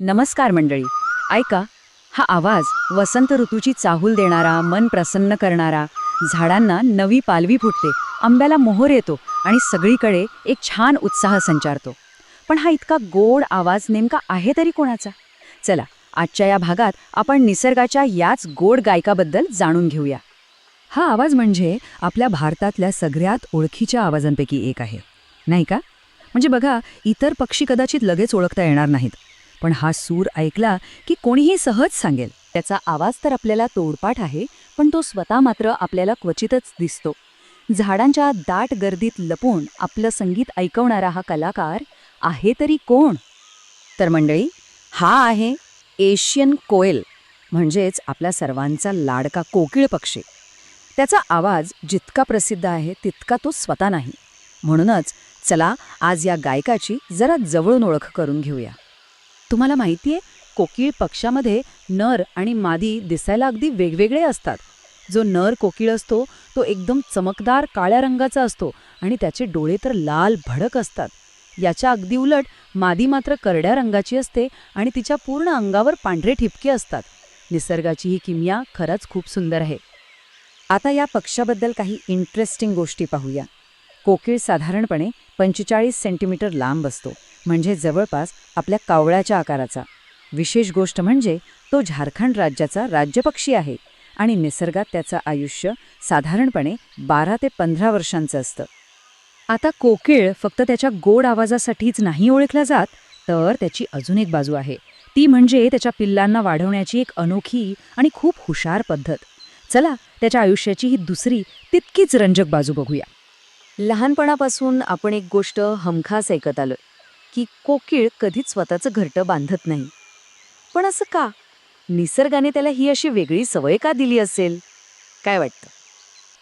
नमस्कार मंडळी. ऐका हा आवाज वसंत ऋतूची चाहूल देणारा मन प्रसन्न करणारा झाडांना नवी पालवी फुटते आंब्याला मोहर येतो आणि सगळीकडे एक छान उत्साह संचारतो. पण हा इतका गोड आवाज नेमका आहे तरी कोणाचा? चला आजच्या या भागात आपण निसर्गाच्या याच गोड गायकाबद्दल जाणून घेऊया. हा आवाज म्हणजे आपल्या भारतातल्या सगळ्यात ओळखीच्या आवाजांपैकी एक आहे. नाही का? म्हणजे बघा इतर पक्षी कदाचित लगेच ओळखता येणार नाहीत. पण हा सूर ऐकला की कोणीही सहज सांगेल. त्याचा आवाज तर आपल्याला तोडपाठ आहे पण तो स्वतः मात्र आपल्याला क्वचितच दिसतो. झाडांच्या दाट गर्दीत लपून आपलं संगीत ऐकवणारा हा कलाकार आहे तरी कोण? तर मंडळी हा आहे एशियन कोयल म्हणजेच आपल्या सर्वांचा लाडका कोकिळ पक्षी. त्याचा आवाज जितका प्रसिद्ध आहे तितका तो स्वतः नाही. म्हणूनच चला आज या गायकाची जरा जवळून ओळख करून घेऊया. तुम्हाला माहिती आहे कोकिळ पक्षामध्ये नर आणि मादी दिसायला अगदी वेगवेगळे असतात. जो नर कोकिळ असतो तो एकदम चमकदार काळ्या रंगाचा असतो आणि त्याचे डोळे तर लाल भडक असतात. याच्या अगदी उलट मादी मात्र करड्या रंगाची असते आणि तिच्या पूर्ण अंगावर पांढरे ठिपके असतात. निसर्गाची ही किमया खरंच खूप सुंदर आहे. आता या पक्षाबद्दल काही इंटरेस्टिंग गोष्टी पाहूया. कोकिळ साधारणपणे पंचेचाळीस सेंटीमीटर लांब असतो म्हणजे जवळपास आपल्या कावळ्याच्या आकाराचा. विशेष गोष्ट म्हणजे तो झारखंड राज्याचा राज्यपक्षी आहे आणि निसर्गात त्याचं आयुष्य साधारणपणे बारा ते पंधरा वर्षांचं असतं. आता कोकिळ फक्त त्याच्या गोड आवाजासाठीच नाही ओळखला जात तर त्याची अजून एक बाजू आहे. ती म्हणजे त्याच्या पिल्लांना वाढवण्याची एक अनोखी आणि खूप हुशार पद्धत. चला त्याच्या आयुष्याची ही दुसरी तितकीच रंजक बाजू बघूया. लहानपणापासून आपण एक गोष्ट हमखास ऐकत आलोय की कोकिळ कधीच स्वतःचं घरटं बांधत नाही. पण असं का? निसर्गाने त्याला ही अशी वेगळी सवय का दिली असेल? काय वाटतं?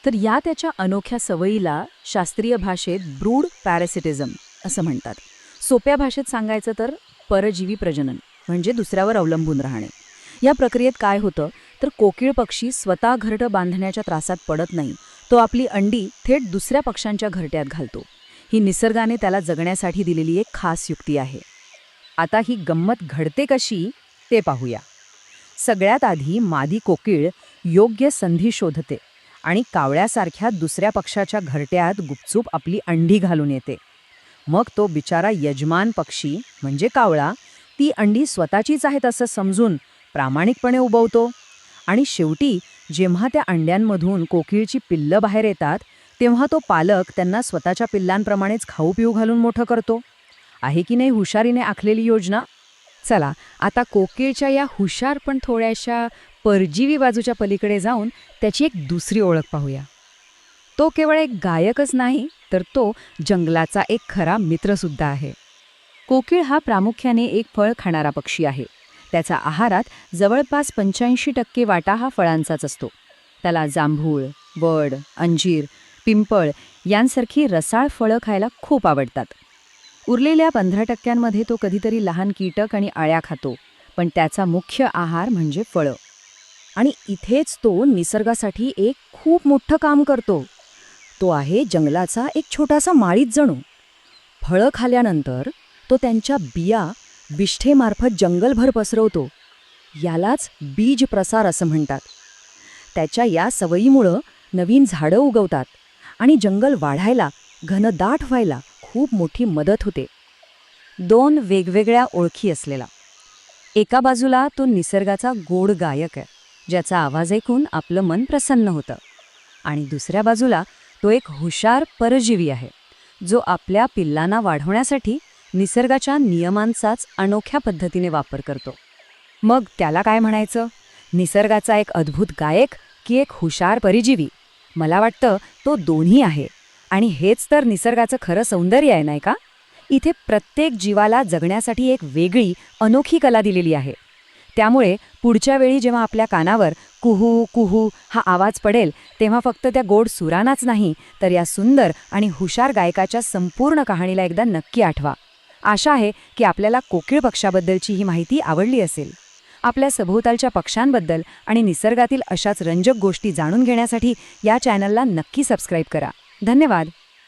तर या त्याच्या अनोख्या सवयीला शास्त्रीय भाषेत ब्रूड पॅरासिटिझम असं म्हणतात. सोप्या भाषेत सांगायचं तर परजीवी प्रजनन म्हणजे दुसऱ्यावर अवलंबून राहणे. या प्रक्रियेत काय होतं? तर कोकिळ पक्षी स्वतः घरटं बांधण्याच्या त्रासात पडत नाही तो आपली अंडी थेट दुसऱ्या पक्ष्यांच्या घरट्यात घालतो. ही निसर्गाने त्याला जगण्यासाठी दिलेली एक खास युक्ती आहे. आता ही गंमत घडते कशी ते पाहूया. सगळ्यात आधी मादी कोकिळ योग्य संधी शोधते आणि कावळ्यासारख्या दुसऱ्या पक्षाच्या घरट्यात गुपचूप आपली अंडी घालून येते. मग तो बिचारा यजमान पक्षी म्हणजे कावळा ती अंडी स्वतःचीच आहेत असं समजून प्रामाणिकपणे उबवतो आणि शेवटी जेव्हा त्या अंड्यांमधून कोकिळची पिल्लं बाहेर येतात तेव्हा तो पालक त्यांना स्वतःच्या पिल्लांप्रमाणेच खाऊ पिऊ घालून मोठं करतो. आहे की नाही हुशारीने आखलेली योजना? चला आता कोकिळच्या या हुशार पण थोड्याशा परजीवी बाजूच्या पलीकडे जाऊन त्याची एक दुसरी ओळख पाहूया. तो केवळ एक गायकच नाही तर तो जंगलाचा एक खरा मित्रसुद्धा आहे. कोकिळ हा प्रामुख्याने एक फळ खाणारा पक्षी आहे. त्याचा आहारात जवळपास पंच्याऐंशी टक्के वाटा हा फळांचाच असतो. त्याला जांभूळ वड अंजीर पिंपळ यांसारखी रसाळ फळं खायला खूप आवडतात. उरलेल्या पंधरा टक्क्यांमध्ये तो कधीतरी लहान कीटक आणि अळ्या खातो पण त्याचा मुख्य आहार म्हणजे फळं. आणि इथेच तो निसर्गासाठी एक खूप मोठं काम करतो. तो आहे जंगलाचा एक छोटासा माळीत जणू. फळं खाल्यानंतर तो त्यांच्या बिया विष्ठेमार्फत जंगलभर पसरवतो. यालाच बीज प्रसार असं म्हणतात. त्याच्या या सवयीमुळं नवीन झाडं उगवतात आणि जंगल वाढायला घनदाट व्हायला खूप मोठी मदत होते. दोन वेगवेगळ्या ओळखी असलेला. एका बाजूला तो निसर्गाचा गोड गायक आहे ज्याचा आवाज ऐकून आपलं मन प्रसन्न होतं. आणि दुसऱ्या बाजूला तो एक हुशार परजीवी आहे जो आपल्या पिल्लांना वाढवण्यासाठी निसर्गाच्या नियमांचाच अनोख्या पद्धतीने वापर करतो. मग त्याला काय म्हणायचं? निसर्गाचा एक अद्भुत गायक की एक हुशार परिजीवी? मला वाटतं तो दोन्ही आहे. आणि हेच तर निसर्गाचं खरं सौंदर्य आहे नाही का? इथे प्रत्येक जीवाला जगण्यासाठी एक वेगळी अनोखी कला दिलेली आहे. त्यामुळे पुढच्या वेळी जेव्हा आपल्या कानावर कुहू कुहू हा आवाज पडेल तेव्हा फक्त त्या गोड सुरानाच नाही तर या सुंदर आणि हुशार गायकाच्या संपूर्ण कहाणीला एकदा नक्की आठवा. आशा आहे की आपल्याला कोकिळ पक्षाबद्दलची ही माहिती आवडली असेल. आपल्या सभोवतालच्या पक्ष्यांबद्दल आणि निसर्गातील अशाच रंजक गोष्टी जाणून घेण्यासाठी या चॅनलला नक्की सबस्क्राईब करा. धन्यवाद.